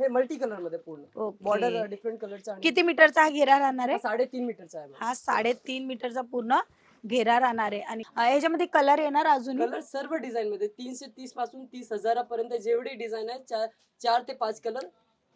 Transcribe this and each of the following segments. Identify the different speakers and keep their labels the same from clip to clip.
Speaker 1: हे मल्टी कलरमध्ये पूर्ण बॉर्डर डिफरंट कलरचा
Speaker 2: किती मीटरचा हा घेरा राहणार आहे?
Speaker 1: साडेतीन मीटरचा आहे
Speaker 2: हा साडेतीन मीटरचा पूर्ण घेरा राहणार आहे. आणि याच्यामध्ये कलर येणार अजून
Speaker 1: कलर सर्व डिझाईन मध्ये तीनशे तीसपासून तीस हजारापर्यंत जेवढी डिझाईन आहे चार चार ते पाच कलर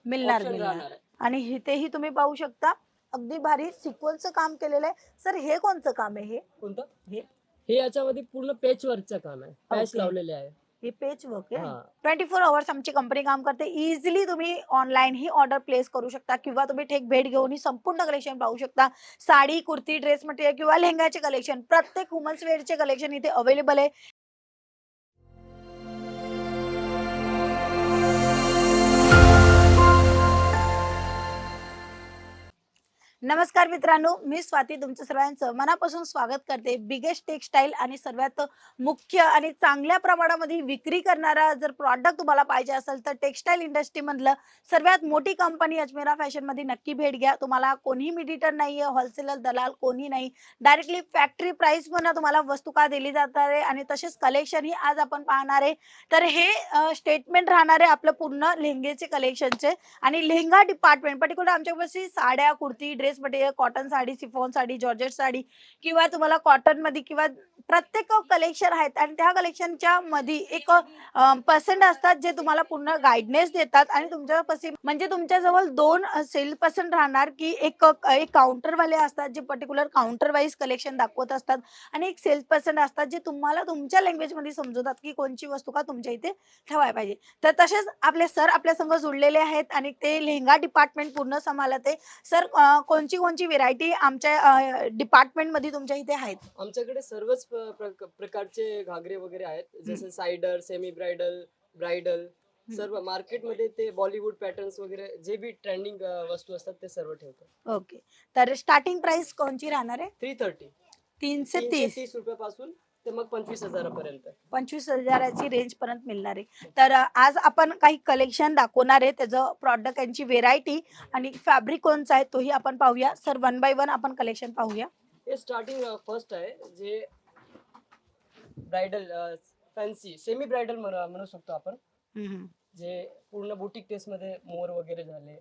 Speaker 2: मिळणार आणि इथेही तुम्ही पाहू शकता अगदी भारी सिक्वलचं काम केलेलं आहे. सर हे कोणचं काम आहे हे?
Speaker 1: कोणतं?
Speaker 2: हे?
Speaker 1: हे याच्यामध्ये पूर्ण पॅच वर्कचं काम आहे. पॅच. लावलेले आहे.
Speaker 2: हे पेच वर्क आहे. ट्वेंटी फोर आवर्स आमची कंपनी काम करते. इझिली तुम्ही ऑनलाईन ही ऑर्डर प्लेस करू शकता किंवा तुम्ही थेट भेट घेऊन ही संपूर्ण कलेक्शन पाहू शकता. साडी कुर्ती ड्रेस मटेरियल किंवा लेहंगाचे कलेक्शन प्रत्येक वुमन्स वेअरचे कलेक्शन इथे अवेलेबल आहे. नमस्कार मित्रांनो मी स्वाती तुमचं सर्वांचं मनापासून स्वागत करते. बिगेस्ट टेक्सटाईल आणि सर्वात मुख्य आणि चांगल्या प्रमाणामध्ये विक्री करणारा जर प्रॉडक्ट तुम्हाला पाहिजे असेल तर टेक्सटाईल इंडस्ट्रीमधलं सर्वात मोठी कंपनी अजमेरा फॅशनमध्ये नक्की भेट घ्या. तुम्हाला कोणीही मिडिटर नाही आहे होलसेलर दलाल कोणी नाही. डायरेक्टली फॅक्टरी प्राइस पण तुम्हाला वस्तू का दिली जाणार आहे आणि तसेच कलेक्शन ही आज आपण पाहणार आहे. तर हे स्टेटमेंट राहणार आहे आपलं पूर्ण लेहंगेचे कलेक्शनचे आणि लेहंगा डिपार्टमेंट पर्टिक्युलर आमच्यापाशी साड्या kurti dress material cotton sari chiffon sari georgette sari किंवा तुम्हाला कॉटनमध्ये किंवा प्रत्येक कलेक्शन आहेत आणि त्या कलेक्शनच्या मध्ये एक पर्सेंट असतात जे तुम्हाला पूर्ण गायडनेस देतात आणि तुमच्यापाशी म्हणजे तुमच्या जवळ दोन सेल पर्सेंट राहणार की एक एक काउंटरवाले असतात जे पर्टिक्युलर काउंटर वाईज कलेक्शन दाखवत असतात आणि एक सेल्स पर्सन असतात जे तुम्हाला तुमच्या लँग्वेजमध्ये समजवतात की कोणची वस्तू का तुमच्या इथे ठेवायला पाहिजे. तर तसेच आपले सर आपल्या संघ जुळलेले आहेत आणि ते लेहंगा डिपार्टमेंट पूर्ण सांभाळते. सर सर कोणची कोणची व्हेरायटी आमच्या डिपार्टमेंटमध्ये तुमच्या इथे आहेत?
Speaker 1: आमच्याकडे सर्वच प्र- प्र- प्रकारचे घागरे वगैरे आहेत. जसं सायडर सेमी ब्रायडल ब्रायडल सर्व मार्केटमध्ये ते बॉलिवूड पॅटर्न्स वगैरे जे बी ट्रेंडिंग वस्तू असतात ते सर्व ठेवतो.
Speaker 2: ओके तर स्टार्टिंग प्राइस कोणची राहणार आहे?
Speaker 1: थ्री थर्टी
Speaker 2: तीनशे
Speaker 1: तीनशे
Speaker 2: तीस
Speaker 1: तीस रुपयापासून ते मग पंचवीस हजारापर्यंत.
Speaker 2: पंचवीस हजाराची रेंज पर्यंत मिळणार आहे. तर आज आपण काही कलेक्शन दाखवणार आहे. त्याचं प्रॉडक्ट यांची व्हेरायटी आणि फॅब्रिक कोणचं आहे तोही आपण पाहूया. सर वन बाय वन आपण कलेक्शन पाहूया.
Speaker 1: हे स्टार्टिंग फर्स्ट आहे. जे ब्रायडल फॅन्सी सेमी ब्रायडल म्हणू शकतो आपण. जे पूर्ण बुटीक टेस्टमध्ये मोर वगैरे झाले.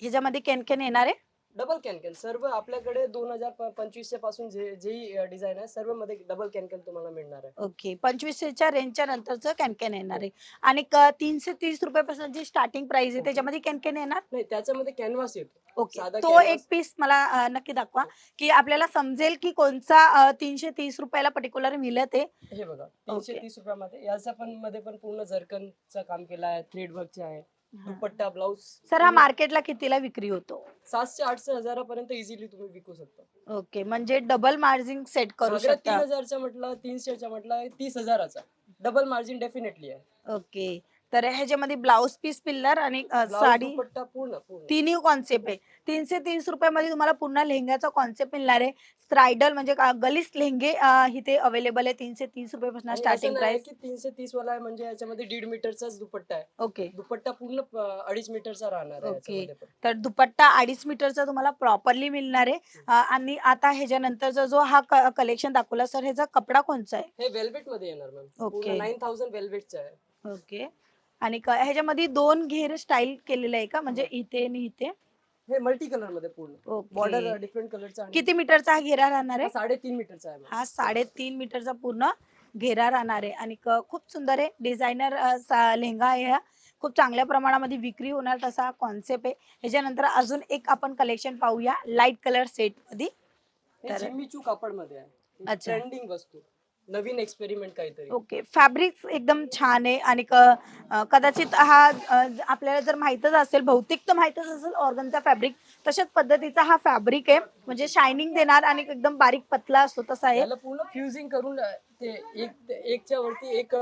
Speaker 2: ह्याच्यामध्ये केन केन येणार आहे.
Speaker 1: डबल कॅनकॅन सर्व आपल्याकडे दोन हजार पंचवीसशे पासून जे जेही डिझाईन आहे सर्वमध्ये डबल कॅनकॅन तुम्हाला मिळणार आहे.
Speaker 2: ओके पंचवीसच्या रेंजच्या नंतरचं कॅन कॅन येणार आहे. आणि क- तीनशे तीस रुपयापासून जी स्टार्टिंग प्राइस आहे त्याच्यामध्ये कॅन कॅन येणार?
Speaker 1: नाही त्याच्यामध्ये कॅनव्हास येतो.
Speaker 2: ओके
Speaker 1: साधा
Speaker 2: तो
Speaker 1: canvas.
Speaker 2: एक पीस मला अ, नक्की दाखवा की आपल्याला समजेल की कोणचा तीनशे तीस रुपयाला पर्टिक्युलर मिळत आहे.
Speaker 1: हे बघा तीनशे
Speaker 2: Okay.
Speaker 1: तीस रुपयामध्ये याचा पण मध्ये पण पूर्ण जर्कनचा काम केला आहे थ्रेड वर्कचे आहे. दुपट्टा ब्लाऊज
Speaker 2: सर हा मार्केटला कितीला विक्री होतो?
Speaker 1: सातशे आठशे हजारापर्यंत इझिली तुम्ही विकू शकता.
Speaker 2: ओके म्हणजे डबल मार्जिन सेट करू
Speaker 1: घागरा तीन
Speaker 2: शकता
Speaker 1: हजारचा म्हटलं तीनशेचा म्हटलं तीस हजाराचा. डबल मार्जिन डेफिनेटली आहे.
Speaker 2: ओके तर ह्याच्यामध्ये ब्लाउज पीस पिल्लर आणि अ, साडी
Speaker 1: दुपट्टा पूर्ण पूर्ण.
Speaker 2: तिन्ही कॉन्सेप्ट आहे. तीनशे तीस रुपयामध्ये तुम्हाला पूर्ण लेहंग्याचा कॉन्सेप्ट मिळणार आहे. स्ट्रायडल म्हणजे गलिस लेहंगे इथे अवेलेबल आहे. तीनशे तीस रुपयापासून स्टार्टिंग प्राइस
Speaker 1: तीनशे तीस वाला आहे म्हणजे याच्यामध्ये दीड मीटरचाच दुपट्टा आहे.
Speaker 2: ओके
Speaker 1: दुपट्टा पूर्ण अडीच मीटरचा राहणार आहे पण.
Speaker 2: तर दुपट्टा अडीच मीटरचा तुम्हाला प्रॉपरली मिळणार आहे. आणि आता ह्याच्यानंतरचा जो हा कलेक्शन दाखवला सर ह्याचा कपडा कोणचा आहे?
Speaker 1: हे वेल्वेटमध्ये येणार मॅम. पूर्ण नाईन थाउजंड वेल्वेटचा आहे.
Speaker 2: ओके आणि ह्याच्यामध्ये दोन घेर स्टाईल केलेलं आहे का? म्हणजे इथे आणि इथे?
Speaker 1: हे मल्टी कलरमध्ये पूर्ण. बॉर्डर डिफरंट कलरचा
Speaker 2: किती मीटरचा हा घेरा राहणार आहे?
Speaker 1: साडेतीन मीटरचा आहे.
Speaker 2: हा साडेतीन मीटरचा पूर्ण घेरा राहणार आहे. आणि क- खूप सुंदर आहे. डिझायनर लेहंगा आहे हा. खूप चांगल्या प्रमाणामध्ये विक्री होणार तसा कॉन्सेप्ट आहे. ह्याच्यानंतर अजून एक आपण कलेक्शन पाहूया. लाइट कलर
Speaker 1: सेटमध्ये
Speaker 2: तर-
Speaker 1: कापडमध्ये आहे.
Speaker 2: अच्छा.
Speaker 1: ट्रेंडिंग वस्तू. नवीन एक्सपेरिमेंट काहीतरी.
Speaker 2: ओके फॅब्रिक एकदम छान आहे आणि क- कदाचित हा अं, आपल्याला जर माहीतच असेल बहुतेक तर माहीतच असेल ऑर्गनचा फॅब्रिक तशाच पद्धतीचा हा फॅब्रिक आहे. म्हणजे शायनिंग देणार आणि एकदम बारीक पतला असतो तसा आहे.
Speaker 1: याला पूर्ण फ्युजिंग करून ते एक एकच्या वरती एक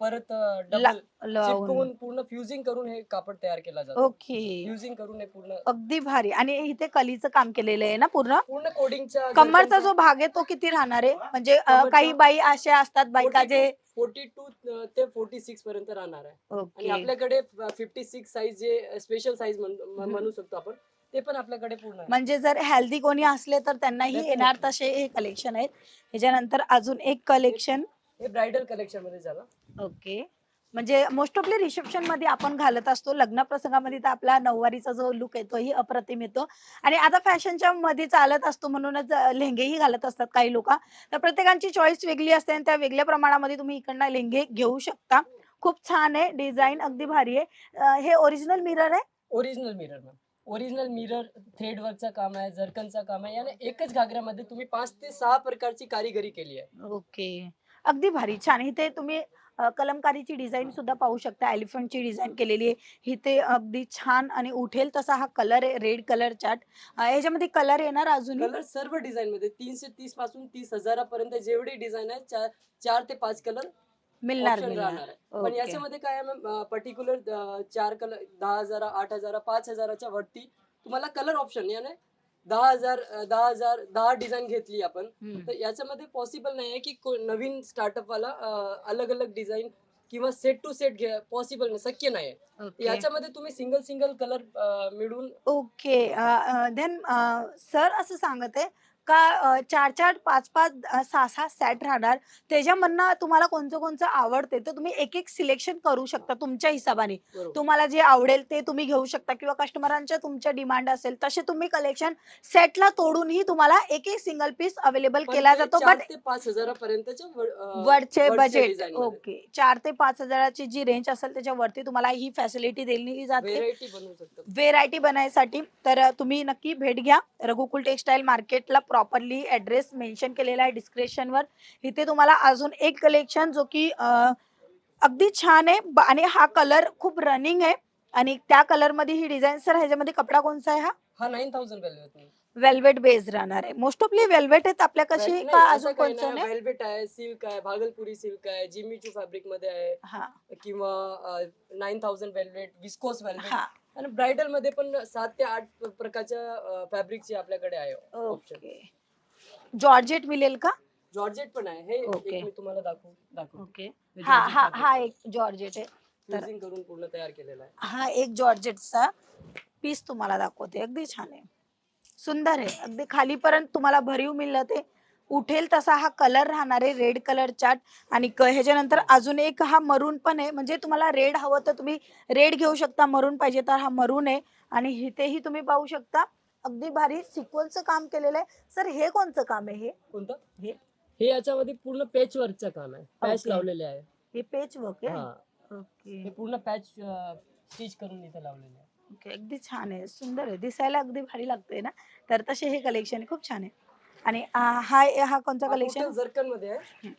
Speaker 1: परत डबल
Speaker 2: लावून.
Speaker 1: पूर्ण फ्युजिंग करून हे कापड तयार केला जातो.
Speaker 2: ओके.
Speaker 1: फ्युजिंग करून हे पूर्ण
Speaker 2: अगदी भारी. आणि इथे कलीचं काम केलेलं आहे ना पूर्ण?
Speaker 1: पूर्ण कोडिंगच्या
Speaker 2: कमरचा जो भाग आहे तो किती राहणार आहे? म्हणजे अं,
Speaker 1: कमरचा-
Speaker 2: काही बाई अशा असतात बायका जे
Speaker 1: फोर्टी टू ते फोर्टी सिक्स पर्यंत राहणार आहे. आणि
Speaker 2: ओके.
Speaker 1: आपल्याकडे फिफ्टी सिक्स साईज जे स्पेशल साईज म्हणू शकतो आपण ते पण आपल्याकडे पूर्ण.
Speaker 2: म्हणजे जर हेल्दी कोणी असले तर त्यांनाही. येणार तसे हे कलेक्शन आहेत. ह्याच्यानंतर अजून एक कलेक्शन
Speaker 1: हे ब्रायडल कलेक्शनमध्ये झालं.
Speaker 2: ओके म्हणजे मोस्ट ऑफली रिसेप्शनमध्ये आपण घालत असतो. लग्न प्रसंगामध्ये तर आपला नऊवारीचा जो लुक आहे तोही अप्रतिम येतो. आणि आता फॅशनच्या मध्ये चालत असतो म्हणूनच लेहंगेही घालत असतात काही लोक. तर प्रत्येकाची चॉईस वेगळी असते आणि त्या वेगळ्या प्रमाणामध्ये तुम्ही इकडनं लेहंगे घेऊ शकता. खूप छान आहे. डिझाईन अगदी भारी आहे. हे ओरिजिनल मिरर आहे?
Speaker 1: Original mirror ma'am original mirror thread वर्कचं काम आहे जर्कनचं काम आहे याने एकच घागऱ्यामध्ये तुम्ही पाच ते सहा प्रकारची कारिगिरी केली आहे.
Speaker 2: ओके. अगदी भारी छान. इथे तुम्ही अ, कलमकारीची डिझाईन सुद्धा पाहू शकता. एलिफंटची डिझाईन केलेली आहे. इथे अगदी छान आणि उठेल तसा हा कलर आहे रेड कलर चार्ट ह्याच्यामध्ये कलर येणार अजून
Speaker 1: कलर सर्व डिझाईन मध्ये तीनशे तीसपासून तीस हजारापर्यंत जेवढी डिझाईन आहे चार चार ते पाच कलर
Speaker 2: मिळणार
Speaker 1: आहे पण
Speaker 2: ओके.
Speaker 1: याच्यामध्ये काय आहे मॅम पर्टिक्युलर चार कलर दहा हजार आठ हजार पाच हजाराच्या वरती तुम्हाला कलर ऑप्शन याने दहा हजार अं, दहा हजार दहा डिझाईन घेतली आपण
Speaker 2: हम्म.
Speaker 1: तर याच्यामध्ये पॉसिबल नाही आहे की को- नवीन स्टार्टअप वाला अलग अलग डिझाईन किंवा सेट टू सेट घ्या पॉसिबल नाही शक्य नाही आहे
Speaker 2: ओके.
Speaker 1: याच्यामध्ये तुम्ही सिंगल सिंगल कलर मिळून
Speaker 2: ओके देन सर असं सांगत आहे का चार चार पाच पाच सहा सहा सेट राहणार? त्याच्यामधनं तुम्हाला कोणतं कोणतं आवडते? तर तुम्ही एक एक सिलेक्शन करू शकता तुमच्या हिशोबाने. तुम्हाला जे आवडेल ते तुम्ही घेऊ शकता किंवा कस्टमरांच्या तुमच्या डिमांड असेल तसे तुम्ही कलेक्शन सेटला तोडूनही तुम्हाला एक एक सिंगल पीस अवेलेबल केला जातो. बट
Speaker 1: पाच हजारापर्यंतच्या
Speaker 2: वरचे बजेट. ओके चार ते पाच हजाराची जी रेंज असेल त्याच्यावरती तुम्हाला ही फॅसिलिटी दिली जाते.
Speaker 1: व्हेरायटी
Speaker 2: बनायसाठी तर तुम्ही नक्की भेट घ्या. रघुकुल टेक्सटाईल मार्केटला प्रॉपरली ऍड्रेस मेन्शन केलेला आहे डिस्क्रिप्शनवर इथे तुम्हाला अजून एक कलेक्शन जो की अगदी छान आहे आणि हा कलर खूप रनिंग आहे. आणि त्या कलरमध्ये ही डिझाईन सर ह्याच्यामध्ये कपडा कोणता आहे हा?
Speaker 1: हा नाईन थाउजंड
Speaker 2: वेल्वेट बेस राहणार आहे. मोस्ट ऑफली वेल्वेट आहेत आपल्या कशी का अजून कोणतं नाही.
Speaker 1: वेल्वेट आहे सिल्क आहे भागलपुरी सिल्क आहे जिमीचू फॅब्रिकमध्ये आहे. किंवा nine thousand velvet viscose velvet आणि ब्रायडलमध्ये पण सात ते आठ प्रकारच्या फॅब्रिकची आपल्याकडे आहे
Speaker 2: ओके. जॉर्जेट मिळेल का?
Speaker 1: जॉर्जेट पण आहे. हे
Speaker 2: Okay.
Speaker 1: एक मी तुम्हाला दाखवू दाखवू
Speaker 2: ओके. हा हा हा एक जॉर्जेट आहे. तर-
Speaker 1: करून पूर्ण तयार केलेला आहे.
Speaker 2: हा एक जॉर्जेटचा पीस तुम्हाला दाखवते. अगदी छान आहे. सुंदर आहे. अगदी खालीपर्यंत तुम्हाला भरीव मिळलं ते. उठेल तसा हा कलर राहणार आहे रेड कलर चार्ट आणि ह्याच्यानंतर अजून एक हा मरून पण आहे. म्हणजे तुम्हाला रेड हवं तर तुम्ही रेड घेऊ शकता मरून पाहिजे तर हा मरून आहे. आणि इथेही तुम्ही पाहू शकता अगदी भारी सिक्वन्सचं काम केलेलं आहे. सर हे कोणचं काम आहे हे?
Speaker 1: कोणतं?
Speaker 2: हे?
Speaker 1: हे याच्यामध्ये पूर्ण पॅच वर्कचं काम आहे. Patch
Speaker 2: Okay.
Speaker 1: लावलेले आहे.
Speaker 2: हे पेच वर्क आहे?
Speaker 1: हा.
Speaker 2: ओके
Speaker 1: हे पूर्ण पॅच स्टिच करून इथे लावलेले आहे.
Speaker 2: ओके अगदी छान आहे. सुंदर आहे. दिसायला अगदी भारी लागतंय ना? तर तसे हे कलेक्शन खूप छान आहे. आणि आ, हा हा कोणता कलेक्शन
Speaker 1: जर्कनमध्ये आहे.
Speaker 2: हम्म.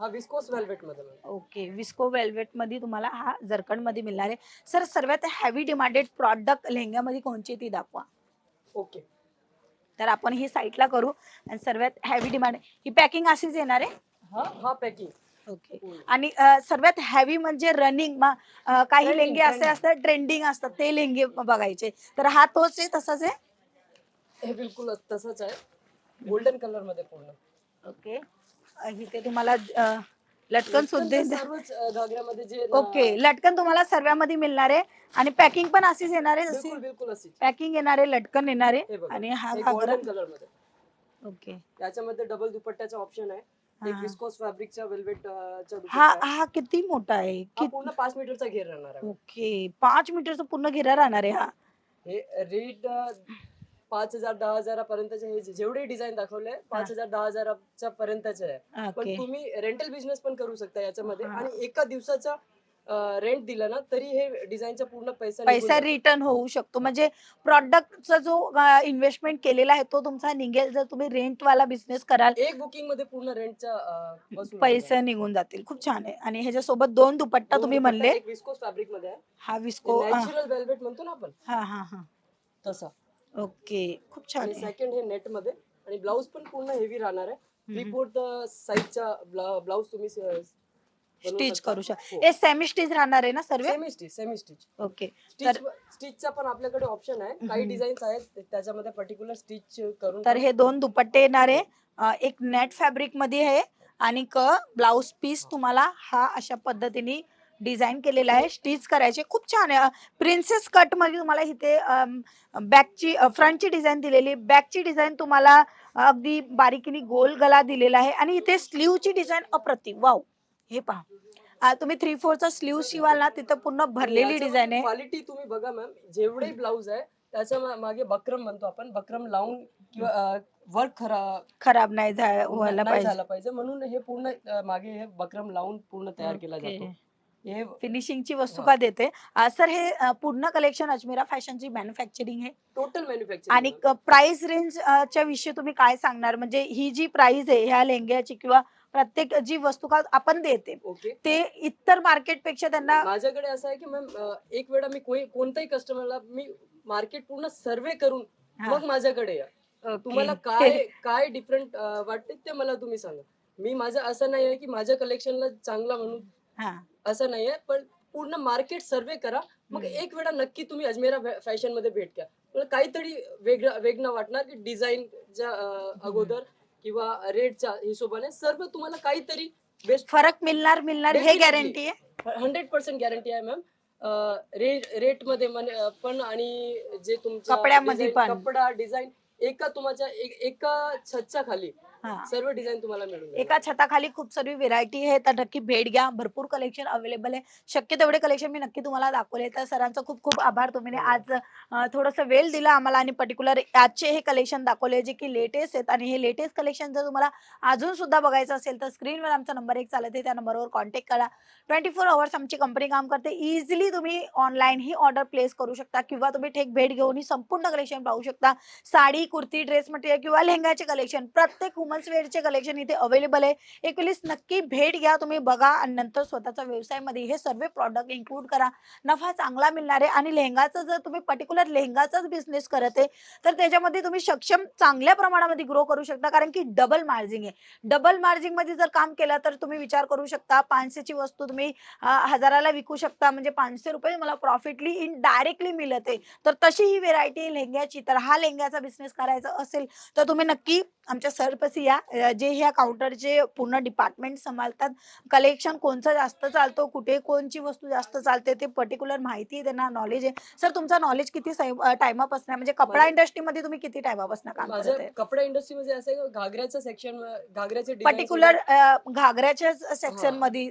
Speaker 1: हा विस्कोस वेल्वेटमध्ये आहे.
Speaker 2: ओके विस्को वेल्वेटमध्ये तुम्हाला हा जरकणमध्ये मिळणार आहे. सर सर्वात हॅवी डिमांडेड प्रॉडक्ट लेहंग्यामध्ये कोणची ती दाखवा.
Speaker 1: ओके.
Speaker 2: तर आपण ही साईटला करू आणि सर्वात हॅवी डिमांड ही पॅकिंग अशीच येणार आहे?
Speaker 1: हा हा पॅकिंग
Speaker 2: ओके. आणि अ, सर्वात हॅवी म्हणजे रनिंग काही
Speaker 1: Trending,
Speaker 2: लेंगे असे
Speaker 1: trending.
Speaker 2: असतात ट्रेंडिंग असतात ते लेंगे बघायचे. तर हा तोच आहे तसाच आहे?
Speaker 1: हे बिलकुल तसंच आहे. गोल्डन कलरमध्ये पूर्ण.
Speaker 2: ओके इथे तुम्हाला अ, लटकन सुद्धा
Speaker 1: तर सर्वच अं, घागऱ्यामध्ये जे अं,
Speaker 2: ओके लटकन तुम्हाला सर्वांमध्ये मिळणार आहे. आणि पॅकिंग पण अशीच येणार आहे जशी
Speaker 1: बिलकुल
Speaker 2: पॅकिंग येणार आहे लटकन येणार
Speaker 1: हे
Speaker 2: आहे
Speaker 1: बघा
Speaker 2: आणि हा घागरा
Speaker 1: गोल्डन कलरमध्ये.
Speaker 2: ओके
Speaker 1: याच्यामध्ये डबल दुपट्ट्याचा ऑप्शन आहे. एक
Speaker 2: हा.
Speaker 1: विस्कोस फॅब्रिकच्या वेल्वेट
Speaker 2: हा हा किती मोठा आहे? कित-
Speaker 1: पूर्ण पाच मीटरचा घेर राहणार आहे.
Speaker 2: ओके पाच मीटरचा पूर्ण घेरा राहणार आहे हा.
Speaker 1: हे रेट पाच हजार दहा हजारापर्यंतचे हे जे- जेवढे डिझाईन दाखवले पाच हजार दहा हजाराच्या पर्यंतचे आहे. पण
Speaker 2: ओके.
Speaker 1: तुम्ही रेंटल बिझनेस पण करू शकता याच्यामध्ये.
Speaker 2: हा.
Speaker 1: आणि एका दिवसाचा रेंट दिला ना तरी हे डिझाईनचा पूर्ण पैसा निघून
Speaker 2: पैसा
Speaker 1: जातो.
Speaker 2: रिटर्न होऊ शकतो. म्हणजे प्रॉडक्टचा जो इन्व्हेस्टमेंट केलेला आहे तो तुमचा निघेल जर तुम्ही रेंट वाला बिझनेस कराल.
Speaker 1: एक बुकिंगमध्ये पूर्ण रेंटचा
Speaker 2: पैसे निघून जातील. खूप छान आहे. आणि ह्याच्यासोबत दोन दुपट्टा तुम्ही म्हणले.
Speaker 1: विस्कोस फॅब्रिकमध्ये
Speaker 2: हा विस्को
Speaker 1: नॅचरल वेल्वेट म्हणतो ना आपण.
Speaker 2: हा हा हा.
Speaker 1: तसा.
Speaker 2: ओके. खूप छान
Speaker 1: आणि
Speaker 2: आहे.
Speaker 1: सेकंड हे नेटमध्ये आणि ब्लाऊज पण पूर्ण हेवी राहणार आहे. थ्री
Speaker 2: हम्म.
Speaker 1: फोर्थ साईजचा ब्लाऊज तुम्ही
Speaker 2: स्टिच करू शकता हे. सेमी स्टिच राहणार आहे ना सर्व?
Speaker 1: Semi stitch semi stitch
Speaker 2: okay.
Speaker 1: Stitch स्टिचचा पण आपल्याकडे ऑप्शन आहे. काही
Speaker 2: हम्म.
Speaker 1: डिझाईन्स आहेत त्याच्यामध्ये पर्टिक्युलर स्टिच करून
Speaker 2: तर हे दोन दुपट्टे येणार आहे. अं, एक नेट फॅब्रिकमध्ये आहे आणि क ब्लाउज पीस तुम्हाला हा अशा पद्धतीने डिझाईन केलेला आहे स्टिच करायचे. खूप छान आहे. प्रिन्सेस कटमध्ये तुम्हाला इथे बॅकची फ्रंटची डिझाईन दिलेली. बॅकची डिझाईन तुम्हाला अगदी बारीकीने गोल गला दिलेला आहे. आणि इथे स्लीवची डिझाईन अप्रतिम. वाव. हे पहा. तुम्ही थ्री फोरचा स्लीव शिवाल ना तिथं पूर्ण भरलेली डिझाईन आहे.
Speaker 1: क्वालिटी तुम्ही बघा मॅम जेवढे ब्लाऊज आहे त्याच्यामागे बक्रम म्हणतो आपण. बक्रम लावून किंवा वर्क खरा
Speaker 2: खराब नाही
Speaker 1: झाला पाहिजे. म्हणून हे पूर्ण मागे हे बक्रम लावून पूर्ण तयार केला. जातो.
Speaker 2: फिनिशिंगची वस्तू. का देते? सर हे पूर्ण कलेक्शन अजमेरा फॅशनची मॅन्युफॅक्चरिंग आहे.
Speaker 1: टोटल मॅन्युफॅक्चर
Speaker 2: आणि प्राइस रेंज च्या विषयी तुम्ही काय सांगणार? म्हणजे ही जी प्राइस आहे ह्या लेंग्याची किंवा प्रत्येक जी वस्तू का आपण देते
Speaker 1: ओके.
Speaker 2: ते इतर मार्केटपेक्षा त्यांना
Speaker 1: माझ्याकडे असं आहे की मॅम एक वेळा मी कोणी कोणत्याही कस्टमरला मी मार्केट पूर्ण सर्वे करून मग माझ्याकडे या. तुम्हाला काय काय डिफरंट वाटते ते मला तुम्ही सांगा. मी माझं असं नाही आहे की माझ्या कलेक्शनला चांगला म्हणून
Speaker 2: हा,
Speaker 1: असं नाही आहे पण पूर्ण मार्केट सर्वे करा. मग. एक वेळा नक्की तुम्ही अजमेरा फॅशनमध्ये भेट द्या मला काहीतरी वेगळं वेगळं वाटणार की डिझाईनच्या अगोदर किंवा रेटच्या हिशोबाने सर्व तुम्हाला काहीतरी बेस्ट
Speaker 2: फरक मिळणार मिळणार हे. गॅरंटी आहे?
Speaker 1: हंड्रेड पर्सेंट गॅरंटी आहे मॅम रेट रेटमध्ये पण आणि जे तुमच्या
Speaker 2: कपड्यामध्ये.
Speaker 1: कपडा डिझाईन एका तुमच्या एक- एका छतच्या खाली.
Speaker 2: हा.
Speaker 1: सर्व डिझाईन तुम्हाला मिळून जाईल.
Speaker 2: एका छताखाली खूप सारी व्हेरायटी आहे तर नक्की भेट घ्या. भरपूर कलेक्शन अवेलेबल आहे. शक्य तेवढे कलेक्शन मी नक्की तुम्हाला दाखवले तर सरांचा खूप खूप आभार. तुम्ही
Speaker 1: हो.
Speaker 2: आज थोडंसं वेळ दिला आम्हाला आणि पर्टिक्युलर आजचे हे कलेक्शन दाखवले जे की लेटेस्ट आहेत आणि हे लेटेस्ट कलेक्शन जर तुम्हाला अजून सुद्धा बघायचं असेल तर स्क्रीनवर आमचा नंबर एक चालत आहे. त्या नंबरवर कॉन्टॅक्ट करा. ट्वेंटी फोर आवर्स आमची कंपनी काम करते. इझिली तुम्ही ऑनलाईन ही ऑर्डर प्लेस करू शकता किंवा तुम्ही थेट भेट घेऊन ही संपूर्ण कलेक्शन पाहू शकता. साडी कुर्ती ड्रेस मटेरियल किंवा लेहंगाचे कलेक्शन प्रत्येक वुमन्स वेअरचे कलेक्शन इथे अवेलेबल आहे. एक वेळेस नक्की भेट घ्या तुम्ही बघा आणि नंतर स्वतःच्या व्यवसायामध्ये हे सर्व प्रॉडक्ट इन्क्लूड करा. नफा चांगला मिळणार आहे आणि लेहंगाचा जर तुम्ही पर्टिक्युलर लेहंगाचाच बिझनेस करत आहे तर त्याच्यामध्ये तुम्ही सक्षम चांगल्या प्रमाणामध्ये ग्रो करू शकता कारण की डबल मार्जिंग आहे. डबल मार्जिंगमध्ये जर काम केलं तर तुम्ही विचार करू शकता पाचशेची वस्तू तुम्ही हजाराला विकू शकता म्हणजे पाचशे रुपये मला प्रॉफिटली इन डायरेक्टली मिळत आहे. तर तशी ही व्हेरायटी लेहंग्याची. तर हा लेहंग्याचा बिझनेस करायचा असेल तर तुम्ही नक्की आमच्या सरपसी या जे ह्या काउंटरचे पूर्ण डिपार्टमेंट सांभाळतात. कलेक्शन कोणचं जास्त चालतो कुठे कोणची वस्तू जास्त चालते ते पर्टिक्युलर माहिती आहे त्यांना नॉलेज आहे. सर तुमचा नॉलेज किती टाइमापासून म्हणजे कपडा इंडस्ट्रीमध्ये तुम्ही किती टाइमापासून काम
Speaker 1: माझ्या
Speaker 2: करत आहे
Speaker 1: कपडा इंडस्ट्री मध्ये असं आहे घागऱ्याचं सेक्शन घागऱ्याचे
Speaker 2: पर्टिक्युलर घागऱ्याच्या सेक्शनमध्ये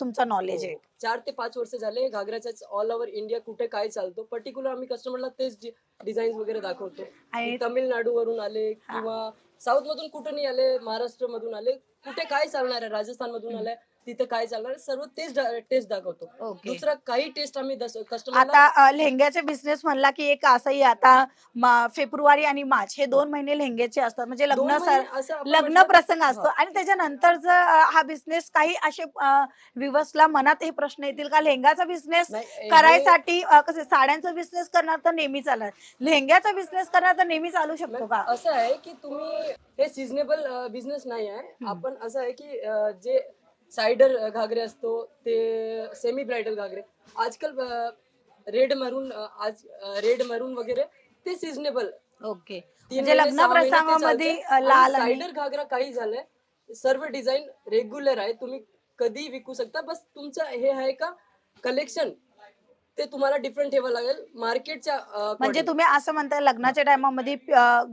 Speaker 2: तुमचं नॉलेज आहे.
Speaker 1: हो. चार ते पाच वर्ष झाले घागऱ्याच्या ऑल ओव्हर इंडिया कुठे काय चालतो. पर्टिक्युलर आम्ही कस्टमरला तेच डिझाईन वगैरे दाखवतो. तामिळनाडू वरून आले. किंवा साऊथ मधून कुठे नाही आले महाराष्ट्र मधून आले कुठे काय चालणार आहे राजस्थान मधून आले तिथे काय चालणार सर्व तेच टेस्ट दाखवतो.
Speaker 2: ओके
Speaker 1: दुसरा काही टेस्ट आम्ही कस्टमरला
Speaker 2: आता अ, लेहंग्याचे बिझनेस म्हणला की एक असंही आता मा- फेब्रुवारी आणि मार्च हे दोन महिने लेहंग्याचे असतात. म्हणजे लग्न सर- लग्न प्रसंग असतो. आणि त्याच्यानंतर अ, हा बिझनेस काही असे विवसला मनात हे प्रश्न येतील का लेहंगाचा बिझनेस करायसाठी अ, कसे साड्यांचा बिझनेस करणार तर नेहमी चालणार. लेहंग्याचा बिझनेस करणार तर नेहमी चालू शकतो का?
Speaker 1: असं आहे की तुम्ही हे सिजनेबल बिझनेस नाही आहे. आपण असं आहे की अं, जे सायडर घागरे असतो ते सेमी ब्रायडल घागरे. आजकाल रेड मरून आज रेड मरून वगैरे ते सिजनेबल
Speaker 2: ओके म्हणजे लग्न प्रसंगामध्ये लाल
Speaker 1: सायडर घागरा काही झालंय सर्व डिझाईन रेग्युलर आहे. तुम्ही कधी विकू शकता बस तुमचं हे आहे का? कलेक्शन ते तुम्हाला डिफरंट ठेवावं लागेल. मार्केटच्या
Speaker 2: म्हणजे तुम्ही असं म्हणताय लग्नाच्या टायमामध्ये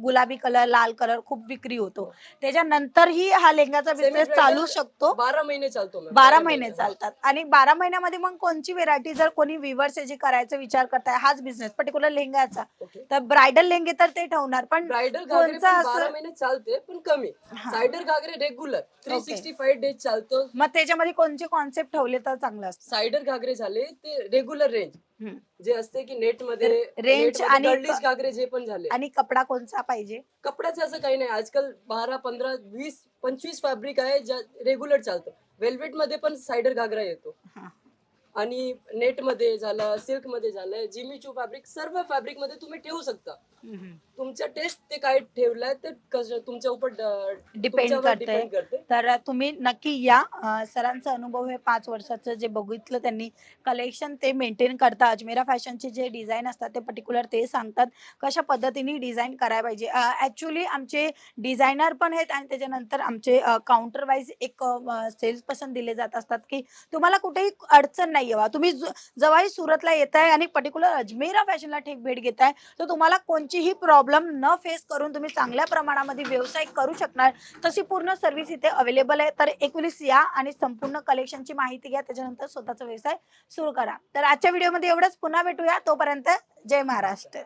Speaker 2: गुलाबी कलर लाल कलर खूप विक्री होतो. त्याच्यानंतरही हा
Speaker 1: Semi
Speaker 2: बिझनेस चालू शकतो.
Speaker 1: बारा महिने चालतो.
Speaker 2: बारा महिने चालतात. आणि बारा महिन्यामध्ये मग कोणची व्हेरायटी जर कोणी विवर्स जे करायचा विचार करताय हाच बिझनेस पर्टिक्युलर लेहंगाचा
Speaker 1: ओके
Speaker 2: तर ब्रायडल लेहंगे तर ते ठेवणार पण
Speaker 1: ब्रायडल महिने चालते पण कमी.
Speaker 2: हा.
Speaker 1: सायडर घागरे regular three sixty five days चालतो.
Speaker 2: मग त्याच्यामध्ये कोणचे कॉन्सेप्ट ठेवले तर चांगलं असतं?
Speaker 1: सायडर घागरे झाले ते रेग्युलर रेंज
Speaker 2: हम्म.
Speaker 1: जे असते की नेटमध्ये मध्ये
Speaker 2: आणि
Speaker 1: घागरे जे पण झाले.
Speaker 2: आणि कपडा कोणचा पाहिजे?
Speaker 1: कपड्याचं असं काही नाही. आजकाल बारा पंधरा वीस पंचवीस फॅब्रिक आहे ज्या रेग्युलर चालतं. वेल्वेटमध्ये पण सायडर घागरा येतो. आणि नेटमध्ये झालं सिल्कमध्ये झालं जिमीचू फॅब्रिक सर्व फॅब्रिकमध्ये तुम्ही ठेवू शकता. तुमच्या टेस्ट ते काय ठेवलंय ते कस- तुमच्या उपर
Speaker 2: डिपेंड करते तर तुम्ही नक्की या सरांचा अनुभव हे पाच वर्षाचं जे बघितलं त्यांनी कलेक्शन ते मेंटेन करता. अजमेरा फॅशनचे जे डिझाईन असतात ते पर्टिक्युलर ते सांगतात कशा पद्धतीने डिझाईन करायला पाहिजे. ॲक्च्युली आमचे डिझायनर पण आहेत आणि त्याच्यानंतर आमचे काउंटर वाईज एक सेल्स पर्सन दिले जात असतात की तुम्हाला कुठेही अडचण नाही येवा तुम्ही ज- जेव्हाही सुरतला येत आहे आणि पर्टिक्युलर अजमेरा फॅशनला ठेक भेट घेत आहे तर तुम्हाला कोणतीही प्रॉब्लेम न फेस करून तुम्ही चांगल्या प्रमाणामध्ये व्यवसाय करू शकणार. तशी पूर्ण सर्व्हिस इथे अवेलेबल आहे. तर एकवीस या आणि संपूर्ण कलेक्शनची माहिती घ्या. त्याच्यानंतर स्वतःचा व्यवसाय सुरू करा. तर आजच्या व्हिडिओमध्ये एवढंच. पुन्हा भेटूया. तोपर्यंत जय महाराष्ट्र.